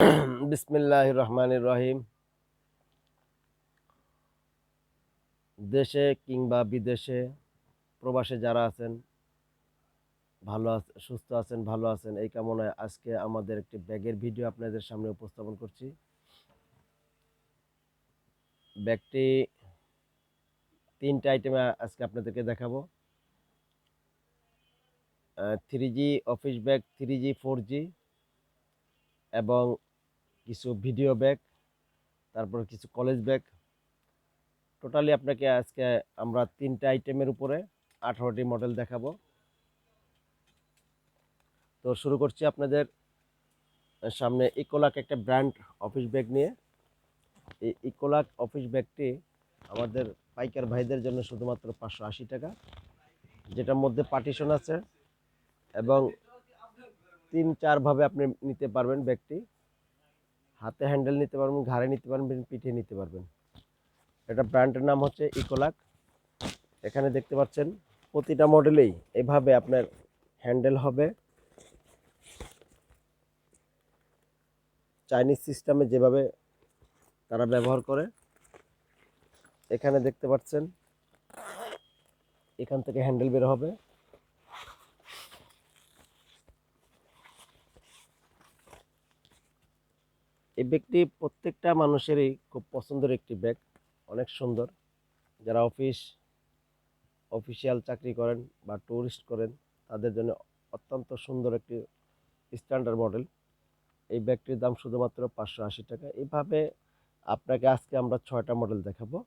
বিসমিল্লাহ রহমান রহিম। দেশে কিংবা বিদেশে প্রবাসে যারা আছেন, ভালো সুস্থ আছেন, ভালো আছেন, এই কামনায় আজকে আমাদের একটি ব্যাগের ভিডিও আপনাদের সামনে উপস্থাপন করছি। ব্যাগটি তিনটা আইটেমে আজকে আপনাদেরকে দেখাবো। Three office bag three G four G এবং কিছু ভিডিও ব্যাগ তারপর কিছু কলেজ ব্যাগ টোটালি আপনাকে আজকে আমরা তিনটা আইটেমের উপরে আঠারোটি মডেল দেখাবো। তো শুরু করছি আপনাদের সামনে ইকোলাক একটা ব্র্যান্ড অফিস ব্যাগ নিয়ে। এই ইকোলাক অফিস ব্যাগটি আমাদের পাইকার ভাইদের জন্য শুধুমাত্র পাঁচশো আশি টাকা। যেটার মধ্যে পার্টিশন আছে এবং তিন চারভাবে আপনি নিতে পারবেন ব্যাগটি হাতে হ্যান্ডেল নিতে পারবেন, ঘাড়ে নিতে পারবেন, পিঠে নিতে পারবেন। এটা ব্র্যান্ডের নাম হচ্ছে ইকোলাক এখানে দেখতে পাচ্ছেন, প্রতিটা মডেলেই এভাবে আপনার হ্যান্ডেল হবে। চাইনিজ সিস্টেমে যেভাবে তারা ব্যবহার করে, এখানে দেখতে পাচ্ছেন, এখান থেকে হ্যান্ডেল বের হবে। ব্যাগটি প্রত্যেকটা মানুষেরই খুব পছন্দের একটি ব্যাগ, অনেক সুন্দর। যারা অফিস, অফিসিয়াল চাকরি করেন বা ট্যুরিস্ট করেন, তাদের জন্য অত্যন্ত সুন্দর একটি স্ট্যান্ডার্ড মডেল। এই ব্যাগটির দাম শুধুমাত্র পাঁচশো আশি টাকা। এইভাবে আপনাকে আজকে আমরা ছয়টা মডেল দেখাবো।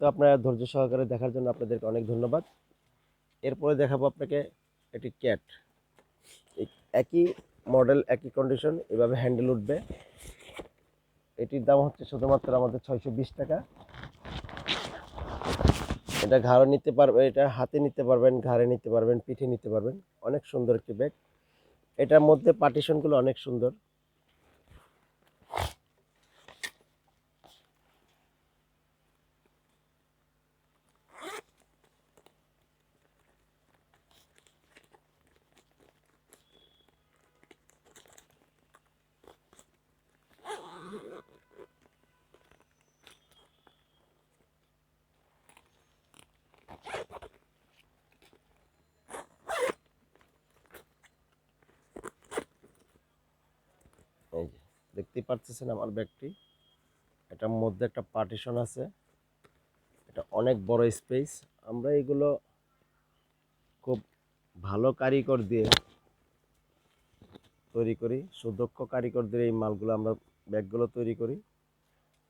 তো আপনারা ধৈর্য সহকারে দেখার জন্য আপনাদেরকে অনেক ধন্যবাদ। এরপরে দেখাবো আপনাকে একটি ক্যাট। একই মডেল, একই কন্ডিশন এভাবে হ্যান্ডেল উঠবে। এটির দাম হচ্ছে শুধুমাত্র আমাদের ছয়শো বিশ টাকা। এটা ঘাড়ে নিতে পারবে, এটা হাতে নিতে পারবেন, ঘাড়ে নিতে পারবেন, পিঠে নিতে পারবেন। অনেক সুন্দর একটি ব্যাগ। এটার মধ্যে পার্টিশনগুলো অনেক সুন্দর এই যে দেখতেই পাচ্ছেন আমার ব্যাগটি। এটার মধ্যে একটা পার্টিশন আছে। এটা অনেক বড় স্পেস আমরা এগুলো খুব ভালো কারিগর দিয়ে তৈরি করি। সুদক্ষ কারিগর দিয়ে এই মালগুলো আমরা, ব্যাগগুলো তৈরি করি।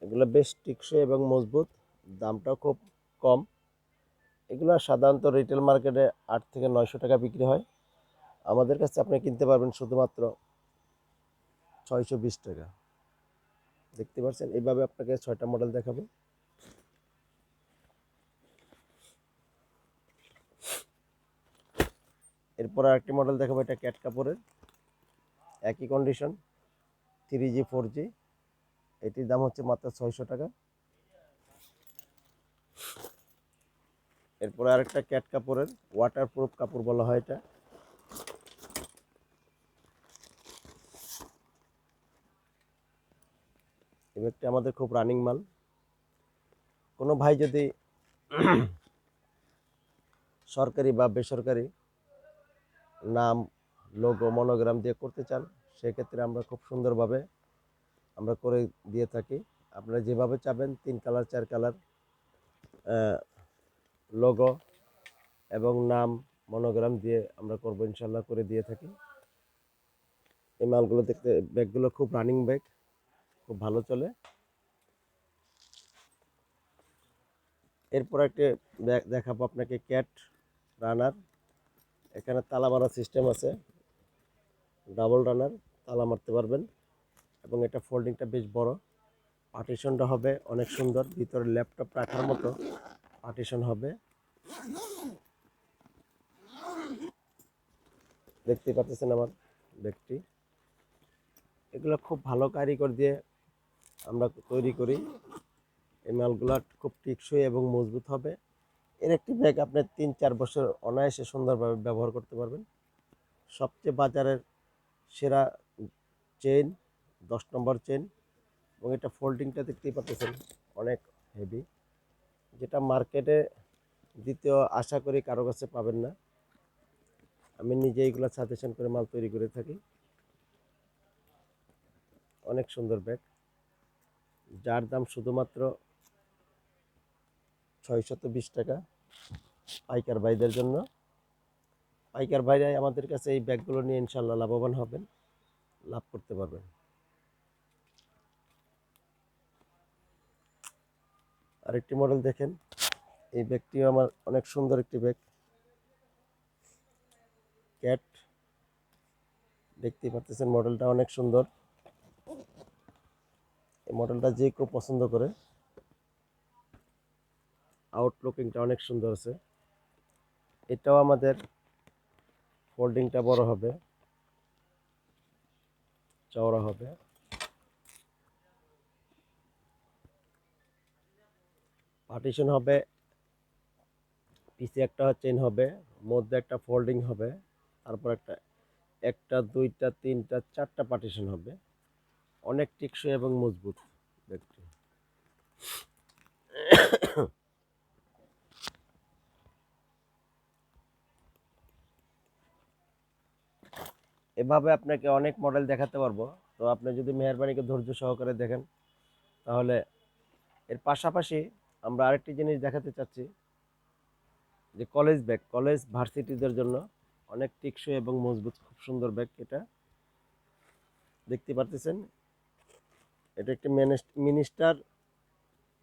এগুলো বেশ টিকসই এবং মজবুত। দামটাও খুব কম। এগুলো সাধারণত রিটেল মার্কেটে আট থেকে নয়শো টাকা বিক্রি হয়। আমাদের কাছে আপনি কিনতে পারবেন শুধুমাত্র ছয়শো বিশ টাকা। দেখতে পাচ্ছেন? এইভাবে আপনাকে ছয়টা মডেল দেখাবো। এরপর আরেকটি মডেল দেখাবো, এটা ক্যাট কাপড়ের। একই condition three G four G এটির দাম হচ্ছে মাত্র ছয়শো টাকা। এরপরে আরেকটা ক্যাট কাপড়ের ওয়াটার প্রুফ কাপড় বলা হয় এটা। এই আমাদের খুব রানিং মাল। কোনো ভাই যদি সরকারি বা বেসরকারি নাম লোগো মনোগ্রাম দিয়ে করতে চান, সেক্ষেত্রে আমরা খুব সুন্দরভাবে আমরা করে দিয়ে থাকি। আপনারা যেভাবে চাবেন, তিন কালার চার কালার লোগো এবং নাম মনোগ্রাম দিয়ে আমরা করব ইনশাল্লাহ করে দিয়ে থাকি। এই মালগুলো দেখতে, ব্যাগগুলো খুব রানিং ব্যাগ খুব ভালো চলে। এরপর একটা দেখাবো আপনাকে ক্যাট রানার এখানে তালা মারার সিস্টেম আছে। ডাবল রানার তালা মারতে পারবেন। এবং এটা ফোল্ডিংটা বেশ বড়। পার্টিশনটা হবে অনেক সুন্দর। ভিতরে ল্যাপটপ রাখার মতো পার্টিশন হবে। দেখতে পাচ্ছেন আমার ব্যাগটি এগুলো খুব ভালো কারিগর দিয়ে আমরা তৈরি করি। এই মালগুলো খুব টিকসই এবং মজবুত হবে। এর একটি ব্যাগ আপনি তিন চার বছর অনায়াসে সুন্দরভাবে ব্যবহার করতে পারবেন। সবচেয়ে বাজারের সেরা চেইন, দশ নম্বর চেন এবং এটা ফোল্ডিংটা দেখতেই পাচ্ছেন, অনেক হেভি। যেটা মার্কেটে দ্বিতীয় আশা করি কারও কাছে পাবেন না। আমি নিজে এইগুলো সাজেশন করে মাল তৈরি করে থাকি। অনেক সুন্দর ব্যাগ। যার দাম শুধুমাত্র ছয়শত বিশ টাকা পাইকার ভাইদের জন্য। পাইকার ভাইরাই আমাদের কাছে এই ব্যাগগুলো নিয়ে ইনশাল্লাহ লাভবান হবেন, লাভ করতে পারবেন। আরেকটি মডেল দেখেন। এই ব্যাগটিও আমার অনেক সুন্দর একটি ব্যাগ। ক্যাট দেখতেই পাচ্ছেন মডেলটা অনেক সুন্দর। মডেলটা যে কেউ পছন্দ করে। আউটলুকিংটা অনেক সুন্দর আছে। এটাও আমাদের ফোল্ডিংটা বড় হবে। চওড়া হবে। পার্টিশন হবে। পিছে একটা চেন হবে। মধ্যে একটা ফোল্ডিং হবে। তারপর একটা একটা, দুইটা, তিনটা, চারটা পার্টিশন হবে। অনেক টেকসই এবং মজবুত ব্যাগটি এভাবে আপনাকে অনেক মডেল দেখাতে পারব। তো আপনি যদি মেহরবানিকে ধৈর্য সহকারে দেখেন, তাহলে এর পাশাপাশি আমরা আরেকটি জিনিস দেখাতে চাচ্ছি, যে কলেজ ব্যাগ কলেজ ভার্সিটিদের জন্য অনেক টেকসই এবং মজবুত, খুব সুন্দর ব্যাগ এটা। দেখতে পারতেছেন? এটা একটি মিনিস্টার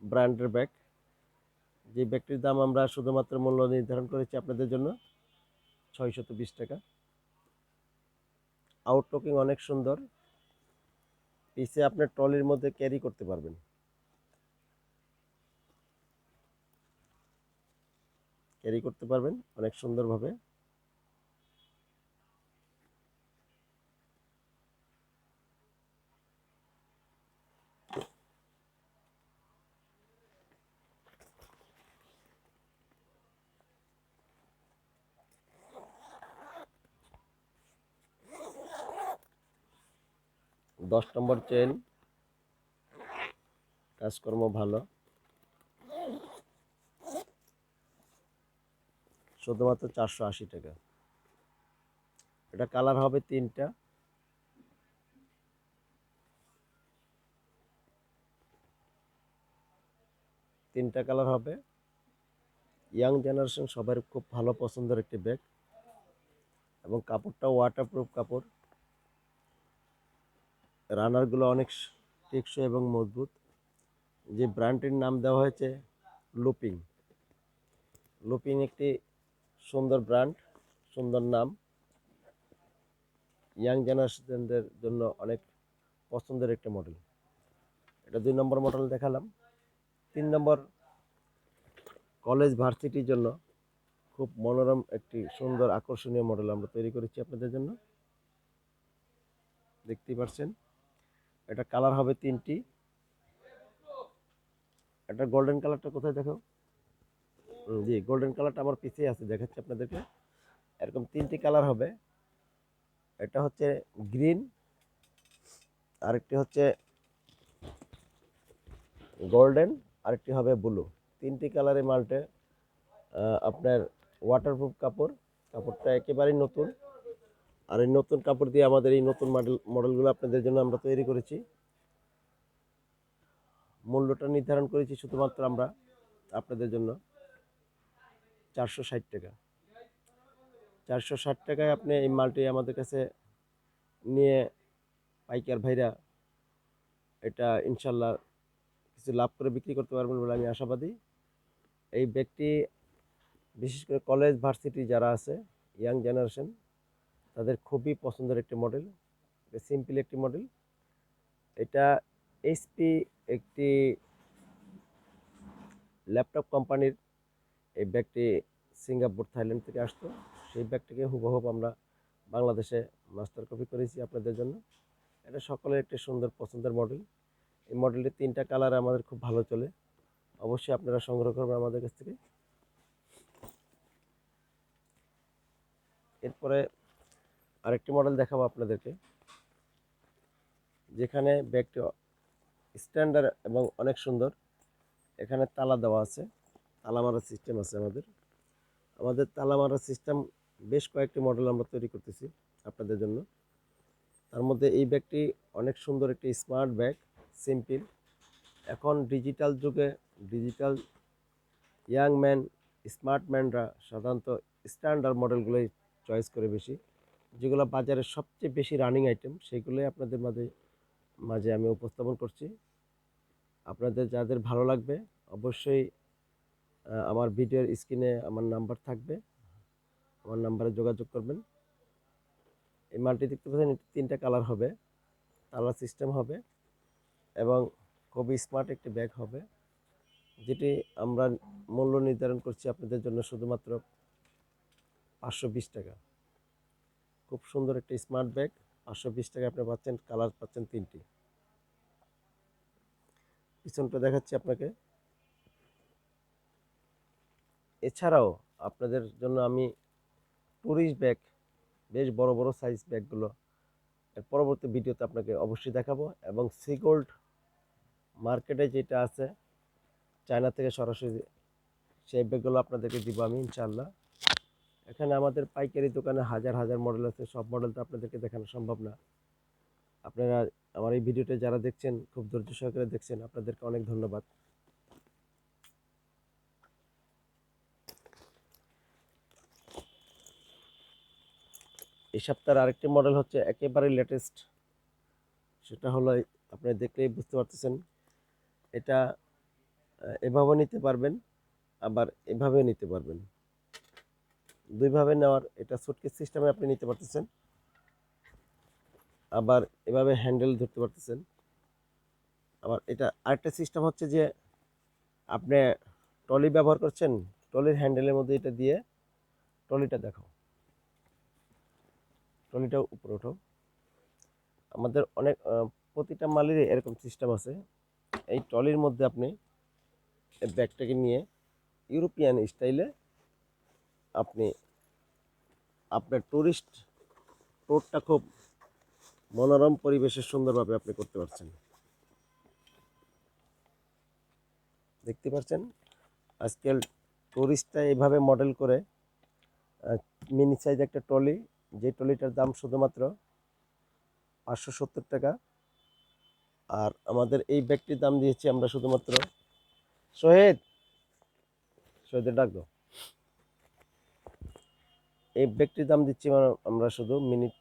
ব্র্যান্ডের ব্যাগ যে ব্যাগটির দাম আমরা শুধুমাত্র মূল্য নির্ধারণ করেছি আপনাদের জন্য ছয়শত বিশ টাকা। আউটলুকিং অনেক সুন্দর। পিসে আপনার ট্রলির মধ্যে ক্যারি করতে পারবেন। ক্যারি করতে পারবেন অনেক সুন্দরভাবে। দশ নম্বর চেন কাজকর্ম ভালো। শুধুমাত্র চারশো আশি টাকা। এটা কালার হবে তিনটা। তিনটা কালার হবে। ইয়াং জেনারেশন সবার খুব ভালো পছন্দের একটি ব্যাগ। এবং কাপড়টা ওয়াটারপ্রুফ কাপড়। রানারগুলো অনেক টেকসই এবং মজবুত। যে ব্র্যান্ডটির নাম দেওয়া হয়েছে লুপিং। লুপিং একটি সুন্দর ব্র্যান্ড, সুন্দর নাম। ইয়াং জেনারেশনদের জন্য অনেক পছন্দের একটি মডেল। এটা দুই নম্বর মডেল দেখালাম। তিন নম্বর কলেজ ভার্সিটির জন্য খুব মনোরম একটি সুন্দর আকর্ষণীয় মডেল আমরা তৈরি করেছি আপনাদের জন্য। দেখতেই পাচ্ছেন। এটা কালার হবে তিনটি। এটা গোল্ডেন কালারটা কোথায় দেখো? জি গোল্ডেন কালারটা আমার পিছিয়ে আছে, দেখাচ্ছি আপনাদেরকে। এরকম তিনটি কালার হবে। এটা হচ্ছে গ্রিন আরেকটি হচ্ছে গোল্ডেন আরেকটি হবে ব্লু তিনটি কালারের মালটে আপনার ওয়াটারপ্রুফ কাপড়। কাপড়টা একেবারেই নতুন। আর এই নতুন কাপড় দিয়ে আমাদের এই নতুন মডেল মডেলগুলো আপনাদের জন্য আমরা তৈরি করেছি। মূল্যটা নির্ধারণ করেছি শুধুমাত্র আমরা আপনাদের জন্য চারশো ষাট টাকা। চারশো ষাট টাকায় আপনি এই মালটি আমাদের কাছে নিয়ে পাইকার ভাইরা এটা ইনশাল্লাহ কিছু লাভ করে বিক্রি করতে পারবেন বলে আমি আশাবাদী। এই ব্যক্তি বিশেষ করে কলেজ, ভার্সিটি যারা আছে, ইয়াং জেনারেশন তাদের খুবই পছন্দের একটি মডেল সিম্পল একটি মডেল এটা এইচপি একটি ল্যাপটপ কোম্পানির এই ব্যাগটি সিঙ্গাপুর, থাইল্যান্ড থেকে আসতো। সেই ব্যাগটিকে হুবহুব আমরা বাংলাদেশে মাস্টার কপি করেছি আপনাদের জন্য। এটা সকলের একটি সুন্দর পছন্দের মডেল এই মডেলটি তিনটা কালার আমাদের খুব ভালো চলে। অবশ্যই আপনারা সংগ্রহ করবেন আমাদের কাছ থেকে। এরপরে আরেকটি মডেল দেখাবো আপনাদেরকে। যেখানে ব্যাগটি স্ট্যান্ডার্ড এবং অনেক সুন্দর। এখানে তালা দেওয়া আছে। তালা মারার সিস্টেম আছে আমাদের। আমাদের তালা মারার সিস্টেম বেশ কয়েকটি মডেল আমরা তৈরি করতেছি আপনাদের জন্য। তার মধ্যে এই ব্যাগটি অনেক সুন্দর একটি স্মার্ট ব্যাগ সিম্পল এখন ডিজিটাল যুগে ডিজিটাল ইয়াং ম্যান স্মার্ট ম্যানরা সাধারণত স্ট্যান্ডার্ড মডেলগুলোই চয়েস করে বেশি। যেগুলো বাজারে সবচেয়ে বেশি রানিং আইটেম সেগুলোই আপনাদের মাঝে মাঝে আমি উপস্থাপন করছি। আপনাদের যাদের ভালো লাগবে, অবশ্যই আমার ভিডিওর স্ক্রিনে আমার নাম্বার থাকবে। আমার নাম্বারে যোগাযোগ করবেন। এই মালটি দেখতে পাচ্ছেন তিনটা কালার হবে। কালার সিস্টেম হবে এবং খুবই স্মার্ট একটি ব্যাগ হবে, যেটি আমরা মূল্য নির্ধারণ করছি আপনাদের জন্য শুধুমাত্র পাঁচশো বিশ টাকা। খুব সুন্দর একটি স্মার্ট ব্যাগ। পাঁচশো বিশ টাকা আপনি পাচ্ছেন, কালার পাচ্ছেন তিনটি। পিছনটা দেখাচ্ছি আপনাকে। এছাড়াও আপনাদের জন্য আমি টুরিস্ট ব্যাগ, বেশ বড় বড় সাইজ ব্যাগগুলো এর পরবর্তী ভিডিওতে আপনাকে অবশ্যই দেখাবো। এবং সি গোল্ড মার্কেটে যেটা আছে, চায়না থেকে সরাসরি সেই ব্যাগগুলো আপনাদেরকে দিব আমি ইনশাল্লাহ এখানে আমাদের পাইকারি দোকানে হাজার হাজার মডেল আছে, সব মডেল তো আপনাদেরকে দেখানো সম্ভব না। আপনারা আমার এই ভিডিওটা যারা দেখছেন, খুব ধৈর্য সহকারে দেখছেন, আপনাদেরকে অনেক ধন্যবাদ। এই সপ্তাহের আরেকটি মডেল হচ্ছে একেবারে লেটেস্ট সেটা হলো আপনি দেখলেই বুঝতে পারতেছেন, এটা এভাবে নিতে পারবেন, আবার এভাবে নিতে পারবেন। দুইভাবে নেওয়ার এটা সুটকেস সিস্টেমে আপনি নিতে পারতেছেন। আবার এভাবে হ্যান্ডেল ধরতে পারতেছেন। আবার এটা আরেকটা সিস্টেম হচ্ছে যে আপনি ট্রলি ব্যবহার করছেন, ট্রলির হ্যান্ডেলের মধ্যে এটা দিয়ে ট্রলিটা দেখো ট্রলিটা উপরে ওঠো আমাদের অনেক প্রতিটা মালেরই এরকম সিস্টেম আছে। এই ট্রলির মধ্যে আপনি ব্যাগটাকে নিয়ে ইউরোপিয়ান স্টাইলে আপনি আপনার টুরিস্ট ট্যুরটা খুব মনোরম পরিবেশে সুন্দরভাবে আপনি করতে পারছেন। দেখতে পাচ্ছেন? আজকাল টুরিস্টটা এভাবে মডেল করে মিনি সাইজ একটা ট্রলি যে ট্রলিটার দাম শুধুমাত্র পাঁচশো সত্তর টাকা। আর আমাদের এই ব্যাগটির দাম দিয়েছি আমরা শুধুমাত্র শহীদ শহীদের ডাক। দাও এই ব্যাগটির দাম দিচ্ছি আমরা- শুধু মিনিট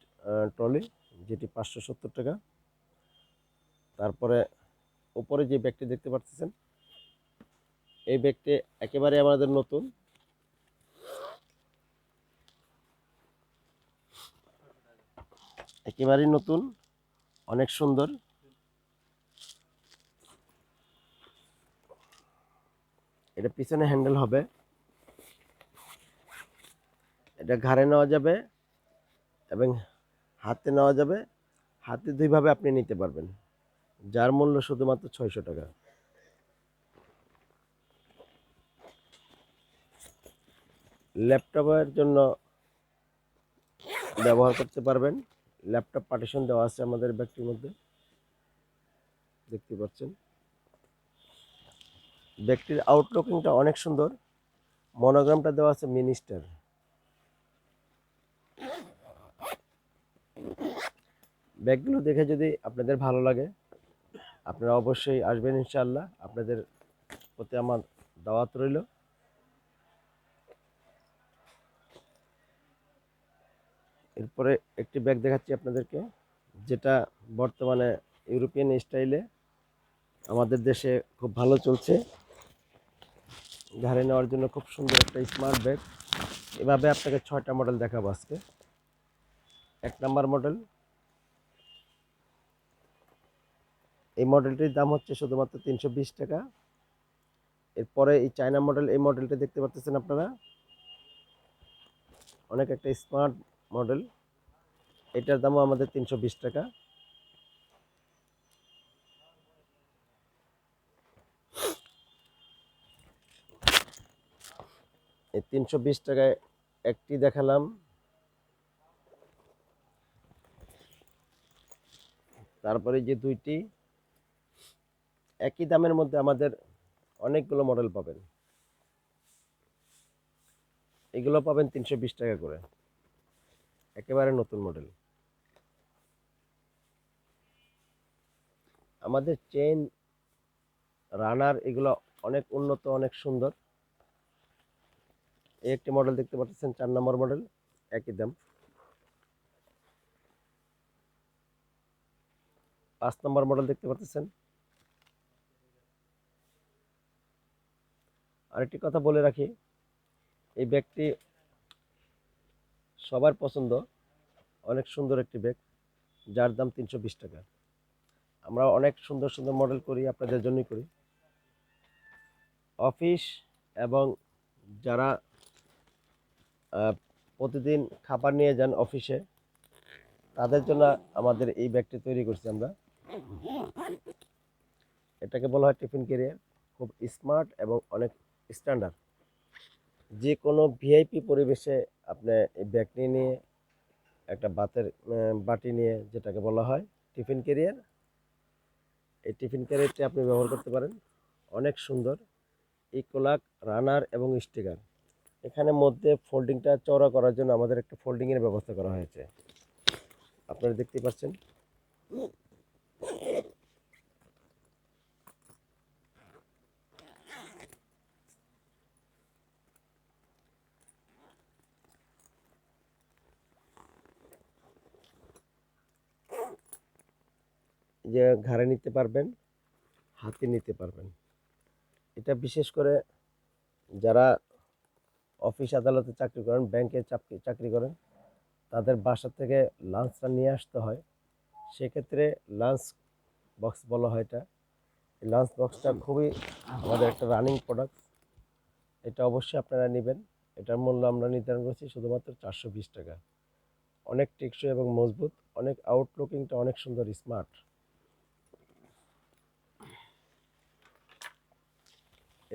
ট্রলি, যেটি পাঁচশো সত্তর টাকা। তারপরে উপরে যে ব্যাগটি দেখতে পাচ্ছেন এই ব্যাগটি একেবারে আমাদের নতুন। একেবারেই নতুন, অনেক সুন্দর। এটা পিছনে হ্যান্ডেল হবে। এটা ঘাড়ে নেওয়া যাবে এবং হাতে নেওয়া যাবে। হাতে দুইভাবে আপনি নিতে পারবেন। যার মূল্য শুধুমাত্র ছয়শো টাকা। ল্যাপটপের জন্য ব্যবহার করতে পারবেন। ল্যাপটপ পার্টিশন দেওয়া আছে আমাদের ব্যাগটির মধ্যে। দেখতে পাচ্ছেন। ব্যাগটির আউটলুকিংটা অনেক সুন্দর। মনোগ্রামটা দেওয়া আছে মিনিস্টার। ব্যাগগুলো দেখে যদি আপনাদের ভালো লাগে, আপনারা অবশ্যই আসবেন ইনশাল্লাহ আপনাদের প্রতি আমার দাওয়াত রইল। এরপরে একটি ব্যাগ দেখাচ্ছি আপনাদেরকে, যেটা বর্তমানে ইউরোপিয়ান স্টাইলে আমাদের দেশে খুব ভালো চলছে। ঘাড়ে নেওয়ার জন্য খুব সুন্দর একটা স্মার্ট ব্যাগ। এভাবে আপনাকে ছয়টা মডেল দেখাবো আজকে। এক নাম্বার মডেল। এই মডেলটির দাম হচ্ছে শুধুমাত্র তিনশো বিশ টাকা। এরপরে এই চায়না মডেল, এই মডেলটা দেখতে পাচ্ছেন আপনারা। অনেক একটা স্মার্ট মডেল। এটার দামও আমাদের তিনশো বিশ টাকা। এই তিনশো বিশ টাকায় একটি দেখালাম। তারপরে যে দুইটি, একই দামের মধ্যে আমাদের অনেকগুলো মডেল পাবেন। এগুলো পাবেন তিনশো বিশ টাকা করে। একেবারে নতুন মডেল আমাদের চেন রানার এগুলো অনেক উন্নত, অনেক সুন্দর। এই একটি মডেল দেখতে পাচ্ছেন, চার নম্বর মডেল একই দাম। পাঁচ নম্বর মডেল দেখতে পাচ্ছেন আরেকটি কথা বলে রাখি, এই ব্যাগটি সবার পছন্দ, অনেক সুন্দর একটি ব্যাগ, যার দাম তিনশো বিশ টাকা। আমরা অনেক সুন্দর সুন্দর মডেল করি, আপনাদের জন্যই করি। অফিস এবং যারা প্রতিদিন খাবার নিয়ে যান অফিসে, তাদের জন্য আমাদের এই ব্যাগটি তৈরি করছি আমরা। এটাকে বলা হয় টিফিন ক্যারিয়ার। খুব স্মার্ট এবং অনেক স্ট্যান্ডার্ড। যে কোনো ভিআইপি পরিবেশে আপনি এই ব্যাগ নিয়ে নিয়ে, একটা বাতের বাটি নিয়ে যেটাকে বলা হয় টিফিন ক্যারিয়ার, এই টিফিন ক্যারিয়ারটি আপনি ব্যবহার করতে পারেন। অনেক সুন্দর। ইকোলাক, রানার এবং স্টিকার। এখানে মধ্যে ফোল্ডিংটা চওড়া করার জন্য আমাদের একটা ফোল্ডিংয়ের ব্যবস্থা করা হয়েছে। আপনারা দেখতে পাচ্ছেন। যে ঘাড়ে নিতে পারবেন, হাতে নিতে পারবেন। এটা বিশেষ করে যারা অফিস আদালতে চাকরি করেন, ব্যাংকে চাকরি চাকরি করেন, তাদের বাসা থেকে লাঞ্চটা নিয়ে আসতে হয়। সেক্ষেত্রে লাঞ্চ বক্স বলা হয় এটা। লাঞ্চ বক্সটা খুবই আমাদের একটা রানিং প্রোডাক্ট। এটা অবশ্যই আপনারা নেবেন। এটার মূল্য আমরা নির্ধারণ করছি শুধুমাত্র চারশো বিশ টাকা। অনেক টেকসই এবং মজবুত, অনেক আউটলুকিংটা অনেক সুন্দর স্মার্ট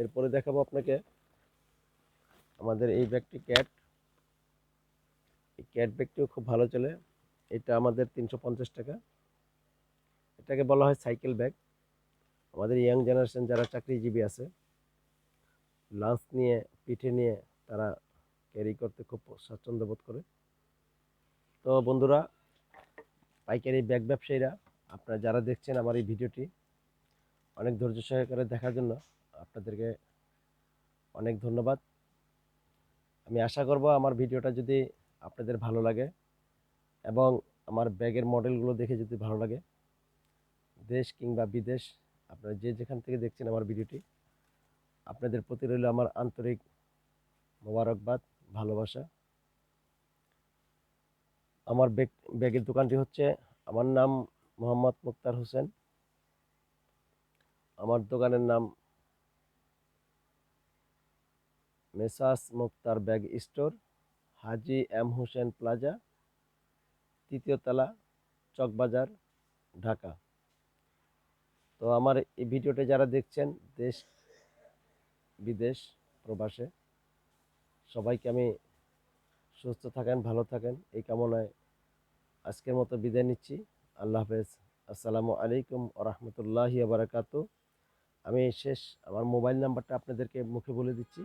এরপরে দেখাবো আপনাকে আমাদের এই ব্যাগটি ক্যাট। এই ক্যাট ব্যাগটিও খুব ভালো চলে। এটা আমাদের তিনশো পঞ্চাশ টাকা। এটাকে বলা হয় সাইকেল ব্যাগ। আমাদের ইয়াং জেনারেশন যারা চাকরিজীবী আছে, লাঞ্চ নিয়ে, পিঠে নিয়ে তারা ক্যারি করতে খুব স্বাচ্ছন্দ্য বোধ করে। তো বন্ধুরা, পাইকারি ব্যাগ ব্যবসায়ীরা, আপনারা যারা দেখছেন আমার এই ভিডিওটি, অনেক ধৈর্য সহকারে দেখার জন্য আপনাদেরকে অনেক ধন্যবাদ। আমি আশা করব আমার ভিডিওটা যদি আপনাদের ভালো লাগে এবং আমার ব্যাগের মডেলগুলো দেখে যদি ভালো লাগে, দেশ কিংবা বিদেশ, আপনারা যে যেখান থেকে দেখছেন আমার ভিডিওটি, আপনাদের প্রতি রইল আমার আন্তরিক মোবারকবাদ, ভালোবাসা। আমার ব্যাগ, ব্যাগের দোকানটি হচ্ছে, আমার নাম মোহাম্মদ মুক্তার হোসেন। আমার দোকানের নাম Messrs Muktar bag store, Haji M Hossain plaza, তৃতীয় তলা, চকবাজার, ঢাকা। তো আমার এই ভিডিওটা যারা দেখছেন, দেশ, বিদেশ, প্রবাসে, সবাইকে আমি সুস্থ থাকেন, ভালো থাকেন, এই কামনায় আজকের মতো বিদায় নিচ্ছি। আল্লাহ হাফেজ। আসসালামু আলাইকুম রহমতুল্লাহি বারাকাত আমি শেষ, আমার মোবাইল নাম্বারটা আপনাদেরকে মুখে বলে দিচ্ছি।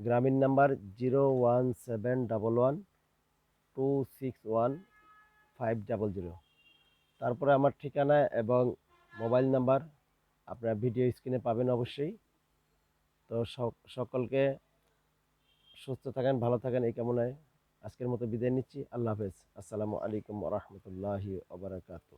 Grameen number zero one seven double one two six one five double zero. তারপরে আমার ঠিকানা এবং মোবাইল নাম্বার আপনারা ভিডিও স্ক্রিনে পাবেন অবশ্যই। তো সক- সকলকে সুস্থ থাকেন, ভালো থাকেন এই কামনায় আজকের মতো বিদায় নিচ্ছি। আল্লাহ হাফেজ। আসসালামু আলাইকুম রহমতুল্লাহি ওবরাকাতু